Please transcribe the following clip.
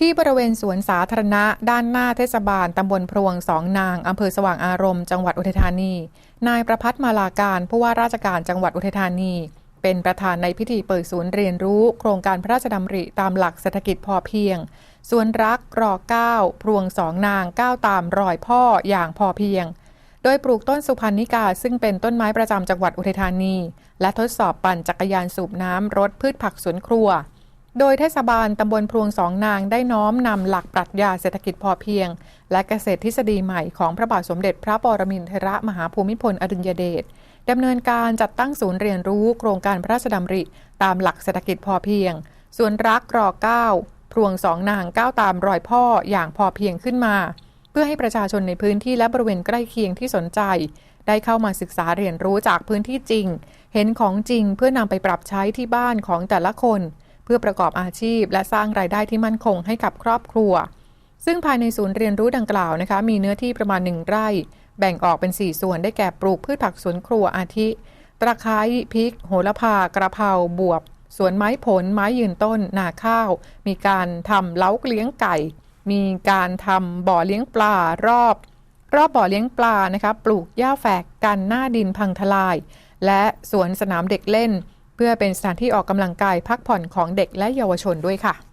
ที่บริเวณสวนสาธารณะด้านหน้าเทศบาลตำบลพรวงสองนางอำเภอสว่างอารมณ์จังหวัดอุทัยธานี นายประพัฒน์มาลาการผู้ว่าราชการจังหวัดอุทัยธานี เป็นประธานในพิธีเปิดศูนย์เรียนรู้ โครงการพระราชดำริตามหลักเศรษฐกิจพอเพียงสวนรักรอเก้าพรวงสองนางก้าวตามรอยพ่ออย่างพอเพียง โดยปลูกต้นสุพรรณิกาซึ่งเป็นต้นไม้ประจำจังหวัดอุทัยธานี และทดสอบปั่นจักรยานสูบน้ำรถพืชผักสวนครัว โดยเทศบาลตำบลพรวงสองนางได้น้อมนำหลักปรัชญาเศรษฐกิจพอเพียง และเกษตรทฤษฎีใหม่ของพระบาทสมเด็จพระปรมินทรมหาภูมิพลอดุลยเดชดำเนินการจัดตั้งศูนย์เรียนรู้โครงการพระราชดำริตามหลักเศรษฐกิจพอเพียงส่วนรักรอเก้าพรวงสองนางก้าวตามรอยพ่ออย่างพอเพียงขึ้นมา เพื่อให้ประชาชนในพื้นที่และบริเวณใกล้เคียงที่สนใจ ได้เข้ามาศึกษาเรียนรู้จากพื้นที่จริง เห็นของจริงเพื่อนำไปปรับใช้ที่บ้านของแต่ละคน เพื่อประกอบอาชีพ และสร้างรายได้ที่มั่นคงให้กับครอบครัว ซึ่งภายในศูนย์เรียนรู้ดังกล่าวนะคะ มีเนื้อที่ประมาณหนึ่งไร่ แบ่งออกเป็น 4 ส่วนได้แก่ปลูกพืชผักสวนครัวอาทิ ตะไคร้พริก โหระพากระเพราบวบสวนไม้ผลไม้ยืนต้น นาข้าว มีการทำเล้าเลี้ยงไก่ มีการทำบ่อเลี้ยงปลารอบ รอบบ่อเลี้ยงปลานะคะปลูกหญ้าแฝกกันหน้าดินพังทลาย และสวนสนามเด็กเล่น เพื่อเป็นสถานที่ออกกำลังกายพักผ่อนของเด็กและเยาวชนด้วยค่ะ